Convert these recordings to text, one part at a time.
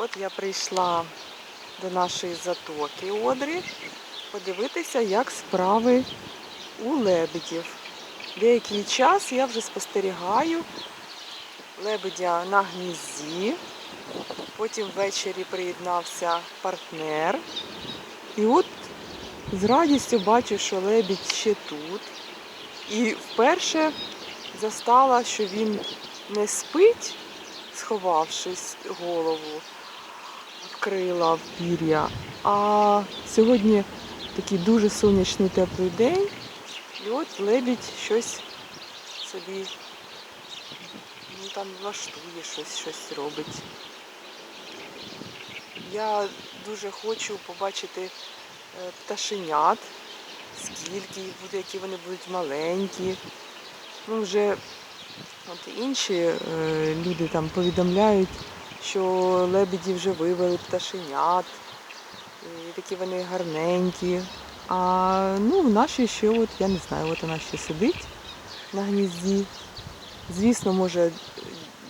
От я прийшла до нашої затоки Одрі подивитися, як справи у лебедів. Деякий час я вже спостерігаю лебедя на гнізді. Потім ввечері приєднався партнер. І от з радістю бачу, що лебідь ще тут. І вперше застала, що він не спить, сховавшись голову в крила, в пір'я. А сьогодні такий дуже сонячний теплий день. І от лебідь щось собі ну, там влаштує, щось, щось робить. Я дуже хочу побачити е, пташенят, скільки їх буде, які вони будуть маленькі. Ну, вже от інші е, люди там повідомляють, що лебеді вже вивели пташенят, і такі вони гарненькі. А ну, наші ще, от, я не знаю, от вона ще сидить на гнізді. Звісно, може,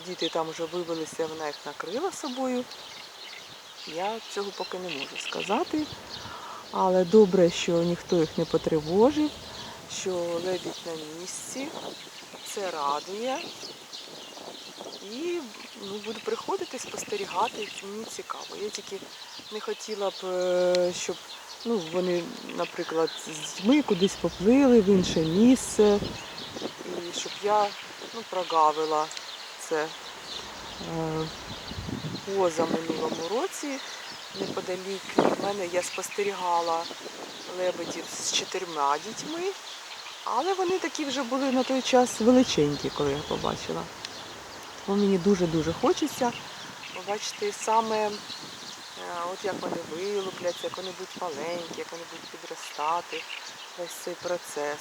діти там вже вивелися, вона їх накрила собою. Я цього поки не можу сказати. Але добре, що ніхто їх не потривожив, що лебідь на місці. Це радує. Буду приходити, спостерігати, мені цікаво. Я тільки не хотіла б, е, щоб ну, вони, наприклад, з дітьми кудись поплили в інше місце. І щоб я ну, прогавила це. Е, поза минулому році неподалік від мене я спостерігала лебедів з чотирма дітьми, але вони такі вже були на той час величенькі, коли я побачила. Тому мені дуже-дуже хочеться побачити саме, е, от як вони вилупляться, як вони будуть маленькі, як вони будуть підростати, весь цей процес.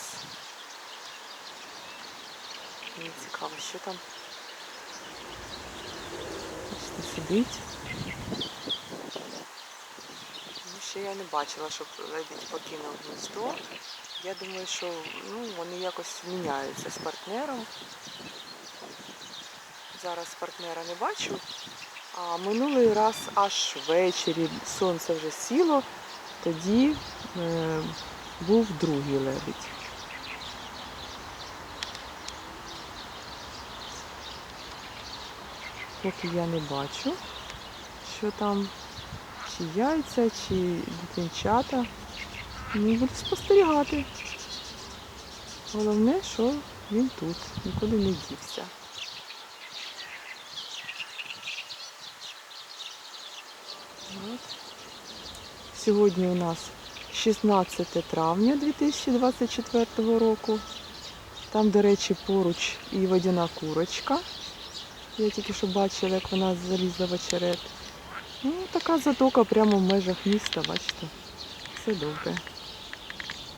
Мені цікаво, що там Бачите, сидить. Ну, ще я не бачила, щоб лебідь покинув гніздо. Я думаю, що ну, вони якось міняються з партнером. Зараз партнера не бачу. А минулий раз аж ввечері сонце вже сіло, тоді е, був другий лебідь. Поки я не бачу, що там, чи яйця, чи дитинчата. Ну, буду спостерігати. Головне, що він тут, нікуди не дівся. Сьогодні у нас 16 травня 2024 року. Там, до речі, поруч і водяна курочка. Я тільки що бачила, як вона залізла в очерет. Ну, така затока прямо в межах міста, бачите. Все добре.